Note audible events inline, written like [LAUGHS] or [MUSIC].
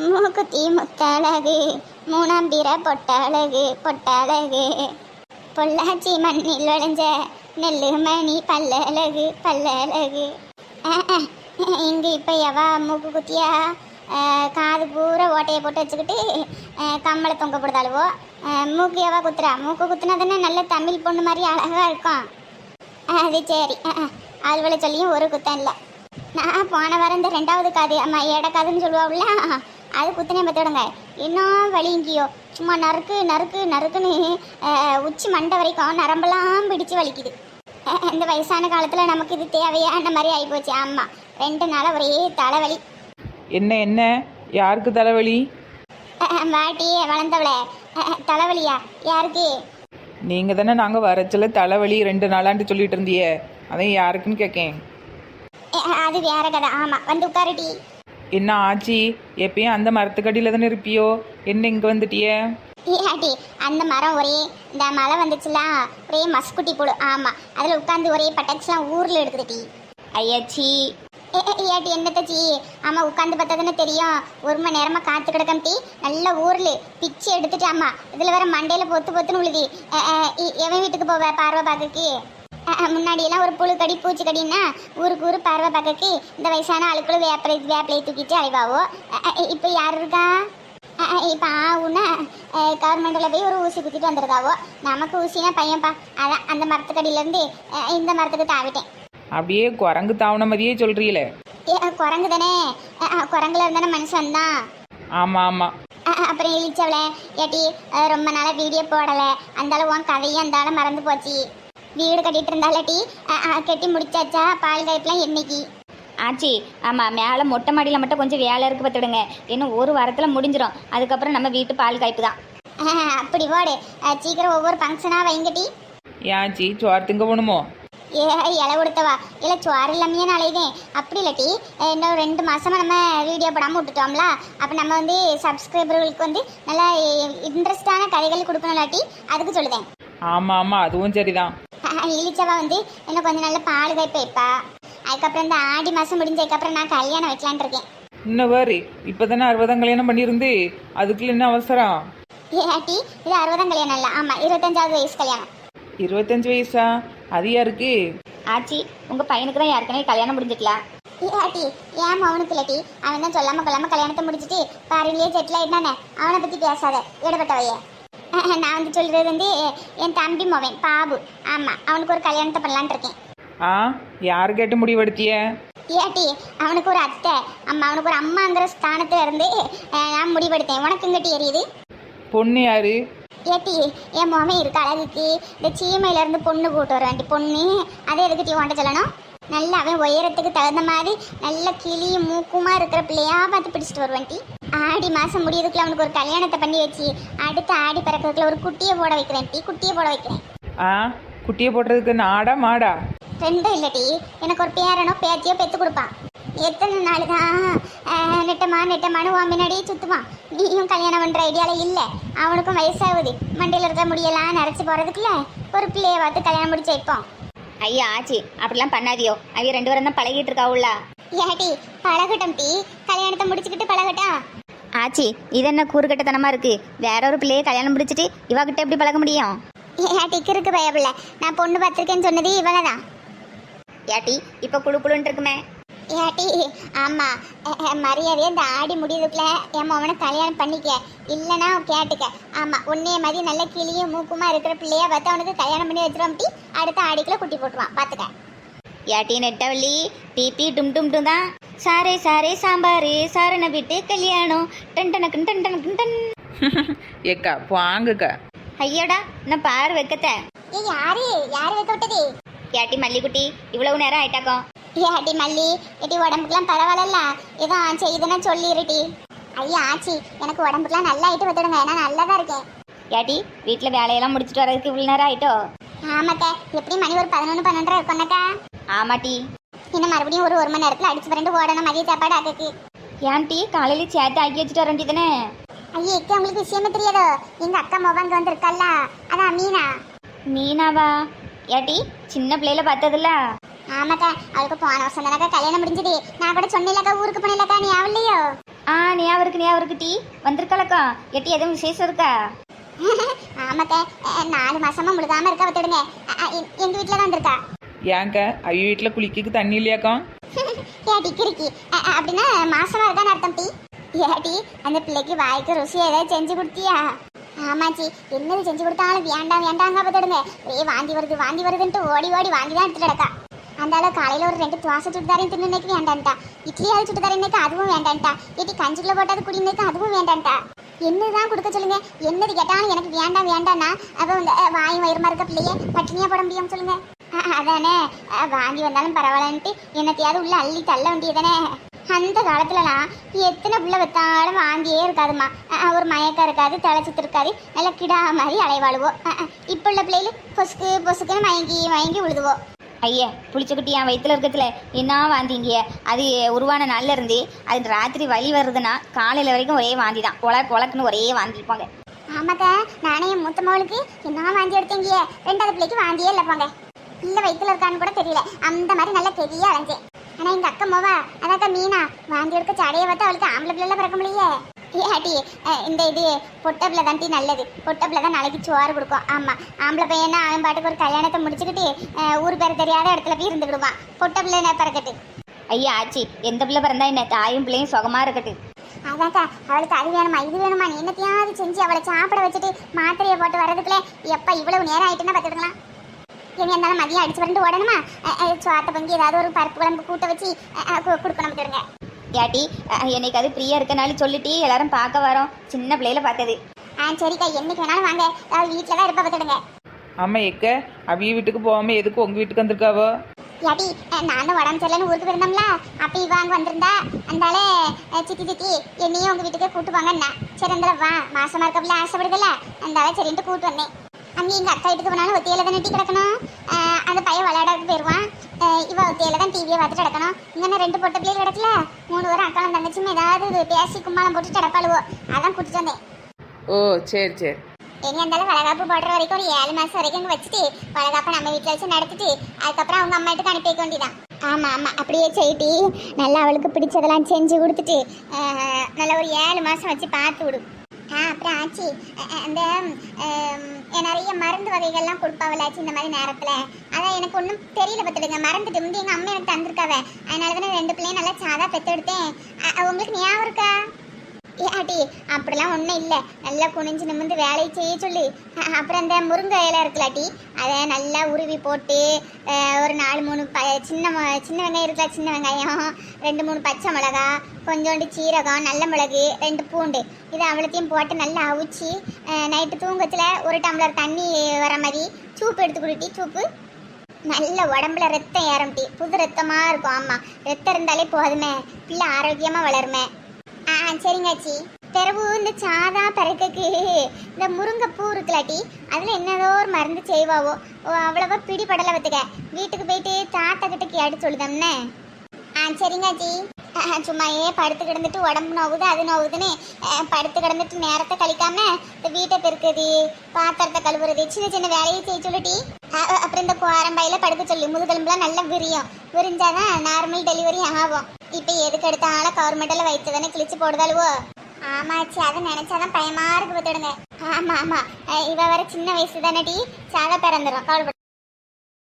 மூக்குத்தி முத்தழகு மூணாம்பிர பொட்டழகு பொட்டழகு. பொள்ளாச்சி மண்ணில் விளைஞ்ச நெல்லு மணி பல்லழகு. பல்லழகு இங்கே இப்போ எவா மூக்கு குத்தியா காது பூரா ஓட்டையை போட்டு வச்சுக்கிட்டு கம்மலை தொங்க போடுதாளுவோ? மூக்கு எவா குத்துறா? மூக்கு குத்துனா தானே நல்ல தமிழ் பொண்ணு மாதிரி அழகாக இருக்கும். அது சரி. ஆள்வளை சொல்லியும் ஒரு குத்தம் இல்லை. நான் போன வாரம் இந்த ரெண்டாவது காது அம்மா ஏடக்காதுன்னு சொல்லுவாள் அது குத்தினே பார்த்துடுங்க இன்னும் வலி இங்கேயோ? சும்மா நறுக்கு நறுக்கு நறுக்குன்னு உச்சி மண்டை வரைக்கும் நரம்பெல்லாம் பிடிச்சு வலிக்குது. இந்த வயசான காலத்தில் நமக்கு இது தேவையான மாதிரி ஆகிப்போச்சு ஆமாம் ரெண்டு நாளாக ஒரே தலைவலி. என்ன என்ன? யாருக்கு தலைவலி? வாட்டி வளர்ந்தவளே. தலைவலியா? யாருக்கு? நீங்கள் தானே நாங்கள் வரச்சில தலைவலி ரெண்டு நாளான்ட்டு சொல்லிட்டு இருந்தியே. அதான் யாருக்குன்னு கேட்கேன் அது வேற கதை. ஆமாம் வந்து உட்காருடி. என்ன ஆச்சி? எப்பயும் அந்த மரத்துக்கடியில் தானே இருப்பியோ? என்ன இங்கே வந்துட்டியே? ஏடி அந்த மரம் ஒரே இந்த மழை வந்துச்சுல ஒரே மஸ்குட்டி புழு ஆமா அதுல உட்காந்து ஒரே பட்டாக்ஸ்லாம் ஊர்ல எடுக்குதுடி ஐயாச்சி. ஏடி என்னத்தச்சி ஆமா உட்காந்து பார்த்தா தானே தெரியும். ஒரு மணி நேரமா காத்து கிடக்கம் டீ நல்ல ஊர்ல பிச்சு எடுத்துட்டு ஆமா இதுல வேற மண்டையில பொத்து பொத்துன்னு உழுதி. எவன் வீட்டுக்கு போவ பார்வை பார்க்கக்கு முன்னாடி எல்லாம் ஒரு புழு கடி பூச்சி கடின்னா ஊருக்கு ஊரு பார்வை பார்க்கக்கு இந்த வயசான ஆளுக்குள்ள வேப்பிலை வேப்பிலையை தூக்கிட்டு அலைவாவோ? இப்ப யார் இருக்கா? இப்போ ஆகுன்னா கவர்மெண்ட்டில் போய் ஒரு ஊசி குத்திட்டு வந்துருக்காவோ? நமக்கு ஊசினா பையன்ப்பா அதான் அந்த மரத்துக்கடியிலேருந்து இந்த மரத்துக்கு தாவிட்டேன். அப்படியே குரங்கு தாவன மாதிரியே சொல்கிறீங்களே குரங்கு தானே? குரங்குல இருந்தானே மனுஷன் தான். ஆமாம் ஆமாம் அப்புறம் இழிச்சவளே ஏட்டி ரொம்ப நாளாக வீடியோ போடலை. அந்தாலும் உன் கதையும் அந்தாலும் மறந்து போச்சு. வீடு கட்டிட்டு இருந்தாலட்டி கட்டி முடிச்சாச்சா? பால் காய்ப்புலாம் என்னைக்கு? ஆச்சி ஆமாம் மேலே மொட்டை மாடியில் மட்டும் கொஞ்சம் வேலை இருக்கு பார்த்துடுங்க. இன்னும் ஒரு வாரத்தில் முடிஞ்சிடும் அதுக்கப்புறம் நம்ம வீட்டு பால் காய்ப்பு தான். அப்படி போடு அஹ், சீக்கிரம் ஒவ்வொரு ஃபங்க்ஷனாக வைங்கட்டி. ஏன் ஆச்சி சோறு திங்க போகணுமோ? ஏ இலை கொடுத்தவா இல்லை சுவார் இல்லாமையே நாளைதேன் அப்படி இல்லாட்டி இன்னும் ரெண்டு மாசமா நம்ம வீடியோ போடாமல் விட்டுட்டோம்ல? அப்போ நம்ம வந்து சப்ஸ்கிரைபர்களுக்கு வந்து நல்லா இன்ட்ரெஸ்டான கதைகள் கொடுக்கணும் இல்லாட்டி அதுக்கு சொல்லுதேன். ஆமாம் ஆமாம் அதுவும் சரிதான். இழிச்சவா வந்து இன்னும் கொஞ்சம் நல்ல பால் காய்ப்பு வைப்பா அதுக்கப்புறம் இந்த ஆடி மாதம் முடிஞ்சதுக்கப்புறம் நான் கல்யாணம் வைக்கலான் இருக்கேன். இன்னும் வேறு இப்போ தானே அறுபதாம் கல்யாணம் பண்ணியிருந்து அதுக்குள்ள என்ன அவசரம் ஏட்டி இது அறுபதாம் கல்யாணம் இல்லை ஆமாம் இருபத்தஞ்சாவது வயசு கல்யாணம். இருபத்தஞ்சு வயசா? அது யாருக்கு? ஆச்சி உங்கள் பையனுக்கு தான் ஏற்கனவே கல்யாணம் முடிஞ்சிக்கலாம் ஏட்டி ஏன் அவனுக்கு இல்லாட்டி அவன் தான் சொல்லாம கொள்ளாம கல்யாணத்தை முடிச்சிட்டு பாரிலேயே செட்டில் ஆயிட்டானே அவனை பத்தி பேசாத இடப்பட்டவைய நான் வந்து சொல்றது வந்து என் தம்பி மோவன் பாபு. ஆமா அவனுக்கு ஒரு கல்யாணத்தை பண்ணலான்னு இருக்கேன். ஆ யார் கேட்டு முடிவெடுத்திய? ஏட்டி அவனுக்கு ஒரு அத்தை. அம்மா அவனுக்கு ஒரு அம்மாங்கிற ஸ்தானத்துல இருந்து நான் முடிவெடுத்தேன். உனக்கு இங்கட்டி எரியுது? பொண்ணு யாரு? ஏட்டி என் மோவன் இருக்கு அழகுக்கு. இந்த சீமையில இருந்து பொண்ணு கூட்டு வர வேண்டி பொண்ணு. அதை எதுக்கு டீ வாண்ட சொல்லணும்? நல்ல அவன் உயரத்துக்கு தகுந்த மாதிரி நல்ல கிளியும் மூக்குமா இருக்கிற பிள்ளையா பார்த்து பிடிச்சிட்டு வருவான் டீ ஆடி மாசம் முடியறதுக்குள்ள அவனுக்கு ஒரு கல்யாணத்தை பண்ணி வச்சு அடுத்த ஆடி பிறக்கிறதுக்குள்ள ஒரு குட்டியை போட வைக்கிறேன் டீ குட்டியை போட வைக்கிறேன். ஆ குட்டியை போடுறதுக்கு நாடா மாடா? ரெண்டும் இல்லடி எனக்கு ஒரு பேரனோ பேத்தியோ பெத்து கொடுப்பான் எத்தனை நாள் தான் ஆஹ், நெட்டமா நெட்டமானு உன் முன்னாடியே சுத்துவான். நீயும் கல்யாணம் பண்ற ஐடியால இல்ல. அவனுக்கும் வயசாகுது. மண்டையில இருக்க முடியலாம் நரைச்சு போறதுக்குள்ள ஒரு பிள்ளைய பார்த்து கல்யாணம் முடிச்சு வைப்போம். ஐயா ஆச்சி அப்படிலாம் பண்ணாதியோ. அவைய ரெண்டு பேரும் தான் பழகிட்டு இருக்காவுல்ல ஏடி பழகட்டும் டீ. கல்யாணத்தை முடிச்சுக்கிட்டு பழகட்டா? ஆச்சி இது என்ன கூறுகட்டத்தனமாக இருக்கு? வேற ஒரு பிள்ளையை கல்யாணம் முடிச்சிட்டு இவகிட்ட எப்படி பழக முடியும்? ஏடி கிறுக்கு பயப்பில்ல நான் பொண்ணு பார்த்துருக்கேன்னு சொன்னது இவனதான் ஏட்டி இப்போ குழு குழுன்னு இருக்குமே. ஏட்டி ஆமா. அஹ், அஹ், மரியாதையா இந்த ஆடி முடியுதுக்குள்ள என் அவனை கல்யாணம் பண்ணிக்க. இல்லைன்னா கேட்டுக்க. ஆமா உன்னைய மாதிரி நல்ல கிளியும் மூக்குமா இருக்கிற பிள்ளையா பார்த்து அவனுக்கு கல்யாணம் பண்ணி வச்சிருவோம் டீ. அடுத்த ஆடிக்குள்ள குட்டி போட்டுருவான். பாத்துக்க. ஏட்டி நெட்டவள்ளி டிபி டும் டும் டும் தான் சாரே சாரே சாம்பாரு சாரண வீட்டு கல்யாணம். டன் டனக்கு டன் டனக்கு டன். ஏக்கா வாங்குக்கா ஐயோடா நான் பாரு வைக்கத்த. ஏ யாரு? யாரு வைக்க விட்டது? ஏட்டி மல்லிக்குட்டி இவ்வளவு நேரம் ஆயிட்டாக்கோ. ஏடி மல்லி ஏடி உடம்புக்குலாம் பரவாயில்ல ஏதோ செய்யுதுன்னா சொல்லிருட்டி. ஐயா ஆச்சி எனக்கு உடம்புக்குலாம் நல்லா ஆயிட்டு விட்டுடுங்க நான் நல்லா தான் இருக்கேன். ஏட்டி வீட்டில் வேலையெல்லாம் முடிச்சிட்டு வர்றதுக்கு இவ்வளோ நேரம் ஆயிட்டோ? ஆமாக்கா எப்படி மணி ஒரு பதினொன்று பன்னெண்டரை இருக்கும்னாக்கா? ஆமாட்டி. இன்னும் மறுபடியும் ஒரு ஒரு மணி நேரத்தில் அடிச்சு பரண்டு ஓடணும் மதிய சாப்பாடு ஆக்கக்கு ஏன்ட்டி காலையில சேர்த்து ஆக்கி வச்சுட்டு வர வேண்டியதானே ஐயே அக்கா உங்களுக்கு விஷயமே தெரியாதோ எங்க அக்கா மொபங்க வந்திருக்கல்ல அதான் மீனா மீனாவா ஏட்டி சின்ன பிள்ளையில பார்த்ததில்ல ஆமாக்கா அவளுக்கு போன வருஷம் தானக்கா கல்யாணம் முடிஞ்சது நான் கூட சொன்னேன்லக்கா ஊருக்கு போனேன்லக்கா நீ அவளையோ ஆ ஞாபகம் இருக்கு ஞாபகம் இருக்கு டீ வந்திருக்கலக்கா எட்டி எதுவும் விசேஷம் இருக்கா ஆமாக்க நாலு மாசமா முழுகாம இருக்க எ- எங்க வீட்டுல தான் வந்திருக்கா ஏங்க ஐயோ வீட்டில் குளிக்கக்கு தண்ணி இல்லையாக்கா? [LAUGHS] ஏடி கிறுக்கி. அப்படின்னா மாசமா இருக்கான்னு அர்த்தம் டீ ஏடி அந்த பிள்ளைக்கு வாய்க்கு ருசி ஏதாவது செஞ்சு கொடுத்தியா? ஆமாச்சி என்னது செஞ்சு கொடுத்தாலும் வேண்டாம் வேண்டாங்க பார்த்துடுங்க ஒரே வாந்தி வருது வாந்தி வருதுன்ட்டு ஓடி ஓடி வாங்கி தான் எடுத்துட்டு கிடக்கா. அந்த காலையில் ஒரு ரெண்டு துவாசை சுட்டு தின்னுக்கு வேண்டான்ட்டா. இட்லியாவது சுட்டு அதுவும் வேண்டான்ட்டா. ஏடி கஞ்சிக்குள்ள போட்டாது குடி அதுவும் வேண்டான்ட்டா. என்னதான் கொடுக்க சொல்லுங்க? என்னது கேட்டாலும் எனக்கு வேண்டாம் வேண்டாம்னா அப்போ இந்த வாயும் வாய் வயிறுமா இருக்க பிள்ளையே பட்டினியாக போட முடியும் சொல்லுங்க. அதானே? வாந்தி வந்தாலும் பரவாயில்லன்ட்டு என்னத்தையாவது உள்ள அள்ளி தள்ள வேண்டியதானே அந்த காலத்துலலாம் எத்தனை புள்ள வைத்தாலும் வாந்தியே இருக்காதுமா ஒரு மயக்கம் இருக்காது தலைச்சித்து இருக்காது நல்லா கிடா மாதிரி அலைவாழுவோம் இப்போ உள்ள பிள்ளைகள் பொசுக்கு பொசுக்குன்னு மயங்கி மயங்கி விழுதுவோம் ஐயா புளிச்சக்குட்டி என் வயிற்றுல இருக்கிறதுல என்ன வாந்திங்க? அது உருவான நாள்ல இருந்து அது ராத்திரி வலி வருதுன்னா காலையில வரைக்கும் ஒரே வாந்தி தான் உலக்கு உலக்குன்னு ஒரே வாந்தி இருப்பாங்க. ஆமாக்கா நானே என் மூத்த மகளுக்கு என்ன வாந்தி எடுத்தீங்க? ரெண்டாவது பிள்ளைக்கு வாந்தியே இல்லை போங்க. பிள்ளை வயிற்றுல இருக்கான்னு கூட தெரியல. அந்த மாதிரி நல்லா பெரிய அலைஞ்சேன் ஆனா எங்க அக்கா மோவா அதாக்கா மீனா. வாந்தி எடுக்க சடையை பார்த்து அவளுக்கு ஆம்பளை பிள்ளை பிறக்க முடியே ஏடி இந்த இது பொட்டப்பில் தாண்டி நல்லது. பொட்டப்பில் தான் நாளைக்கு சோறு கொடுக்கும். ஆமா ஆம்பளை பையனா அவன் பாட்டுக்கு ஒரு கல்யாணத்தை முடிச்சுக்கிட்டு ஊர் பேர் தெரியாத இடத்துல போய் இருந்துக்கிடுவான் பொட்டப்பிள்ளை பிறக்கட்டு? ஐயா ஆச்சி எந்த பிள்ளை பிறந்தா என்ன தாயும் பிள்ளையும் சுகமா இருக்கட்டு? அதாக்கா அவளுக்கு அது வேணுமா இது வேணுமா நீ என்னத்தையாவது செஞ்சு அவளை சாப்பிட வச்சுட்டு மாத்திரையை போட்டு வர்றதுக்குள்ள எப்ப இவ்வளவு நேரம் ஆயிட்டுன்னா பார்த்துக்கலாம் இவங்க இருந்தாலும் மதியம் அடிச்சு வரண்டு ஓடணுமா சோத்த பங்கி ஏதாவது ஒரு பருப்பு குழம்பு கூட்ட வச்சு கொடுக்கணும் விட்டுடுங்க ஏட்டி என்னைக்கு அது ஃப்ரீயா இருக்கனாலும் சொல்லிட்டு எல்லாரும் பார்க்க வரோம் சின்ன பிள்ளையில பார்த்தது ஆ சரிக்கா என்னைக்கு வேணாலும் வாங்க வீட்டில் தான் இருப்ப பார்த்துடுங்க ஆமாம் எக்க அவிய வீட்டுக்கு போகாமல் எதுக்கு உங்கள் வீட்டுக்கு வந்திருக்காவோ யாட்டி அஹ், நான் தான் உடம்பு சரியில்லைன்னு ஊருக்கு போயிருந்தோம்ல அப்போ இவ அங்கே வந்திருந்தா அந்தாலே சித்தி சித்தி என்னையும் உங்கள் வீட்டுக்கு கூட்டு வாங்கண்ணா சரி அந்த வா மாசமா இருக்கப்பல ஆசைப்படுதுல்ல அந்தால சரின்ட்டு கூட்டு வந்தேன் அங்கே எங்கள் அக்கா வீட்டுக்கு போனாலும் ஒத்தையில தானே டீ கிடக்கணும். அந்த பையன் விளையாடறதுக்கு போயிடுவான் இவ ஒத்தையில தான் டிவியை பார்த்துட்டு கிடக்கணும் இங்கே ரெண்டு பொட்ட பிள்ளைகள் கிடக்கல மூணு பேரும் அக்காவும் தங்கச்சியும் ஏதாவது பேசி கும்மாளம் போட்டு கிடப்பாளுவோ அதான் கூட்டிட்டு வந்தேன். ஓ சரி சரி. இனி அந்தாலும் வளகாப்பு போடுற வரைக்கும் ஒரு ஏழு மாசம் வரைக்கும் இங்க வச்சுட்டு வளகாப்பை நம்ம வீட்டில் வச்சு நடத்திட்டு அதுக்கப்புறம் அவங்க அம்மா வீட்டுக்கு அனுப்பி வைக்க வேண்டியதான் ஆமா ஆமா. அப்படியே செய்யிட்டு நல்லா அவளுக்கு பிடிச்சதெல்லாம் செஞ்சு கொடுத்துட்டு நல்லா ஒரு ஏழு மாசம் வச்சு பார்த்து விடு. ஆ அப்புறம் ஆச்சு அந்த நிறைய மருந்து வகைகள்லாம் கொடுப்பாவலாச்சு இந்த மாதிரி நேரத்தில். அதான் எனக்கு ஒன்றும் தெரியல பார்த்துடுங்க மறந்துட்டு முந்தி எங்கள் அம்மா எனக்கு தந்திருக்காவ. அதனால தானே ரெண்டு பிள்ளையும் நல்லா சாதா பெற்றெடுத்தேன் உங்களுக்கு ஞாபகம் இருக்கா? ஏடி அப்படிலாம் ஒன்றும் இல்லை. நல்லா குனிஞ்சு நிமிந்து வேலையை செய்ய சொல்லி. அப்புறம் இந்த முருங்கை இலை இருக்கலாட்டி அதை நல்லா உருவி போட்டு ஒரு நாலு மூணு ப சின்ன மொ- சின்ன வெங்காயம் இருக்கல சின்ன வெங்காயம் ரெண்டு மூணு பச்சை மிளகா கொஞ்சோண்டு சீரகம் நல்ல மிளகு ரெண்டு பூண்டு இது அவ்வளோத்தையும் போட்டு நல்லா அவிச்சு நைட்டு தூங்கத்தில் ஒரு டம்ளர் தண்ணி வர மாதிரி சூப்பு எடுத்து கொடுட்டி சூப்பு. நல்ல உடம்புல ரத்தம் ஏறம்ட்டி புது ரத்தமாக இருக்கும் ஆமாம் ரத்தம் இருந்தாலே போதுமே. பிள்ளை ஆரோக்கியமாக வளருமே. சரிங்காச்சி பிறகு இந்த சாதா பறக்கைக்கு இந்த முருங்கைப்பூ இருக்குலாட்டி அதில் என்னதோ ஒரு மருந்து செய்வாவோ. ஓ அவ்வளவா பிடிபடலை பார்த்துக்க வீட்டுக்கு போயிட்டு தாத்தா கிட்ட கேட்டு சொல்லுதம்னே. ஆ சரிங்காச்சி அஹ், சும்மா ஏன் படுத்து கிடந்துட்டு உடம்பு நோவுது அது நோவுதுன்னு படுத்து கிடந்துட்டு நேரத்தை கழிக்காம இந்த வீட்டை பெருக்குது பாத்திரத்தை கழுவுறது சின்ன சின்ன வேலையை செய்ய சொல்லிட்டி அப்புறம் இந்த குவாரம்பையில படுக்க சொல்லி. முதுகெலும்புலாம் நல்லா விரியும். விரிஞ்சாதான் நார்மல் டெலிவரி ஆகும். இப்போ எதுக்கு எடுத்தாலும் கவர்மெண்டில் வைத்து தானே கிழிச்சு போடுதாளுவோ? ஆமாச்சி அதை நினைச்சாதான் பயமா இருக்கு பார்த்துடுங்க. ஆமா ஆமா. இவ வர சின்ன வயசு தானே டி சாதா பிறந்துடும் கவலைப்பட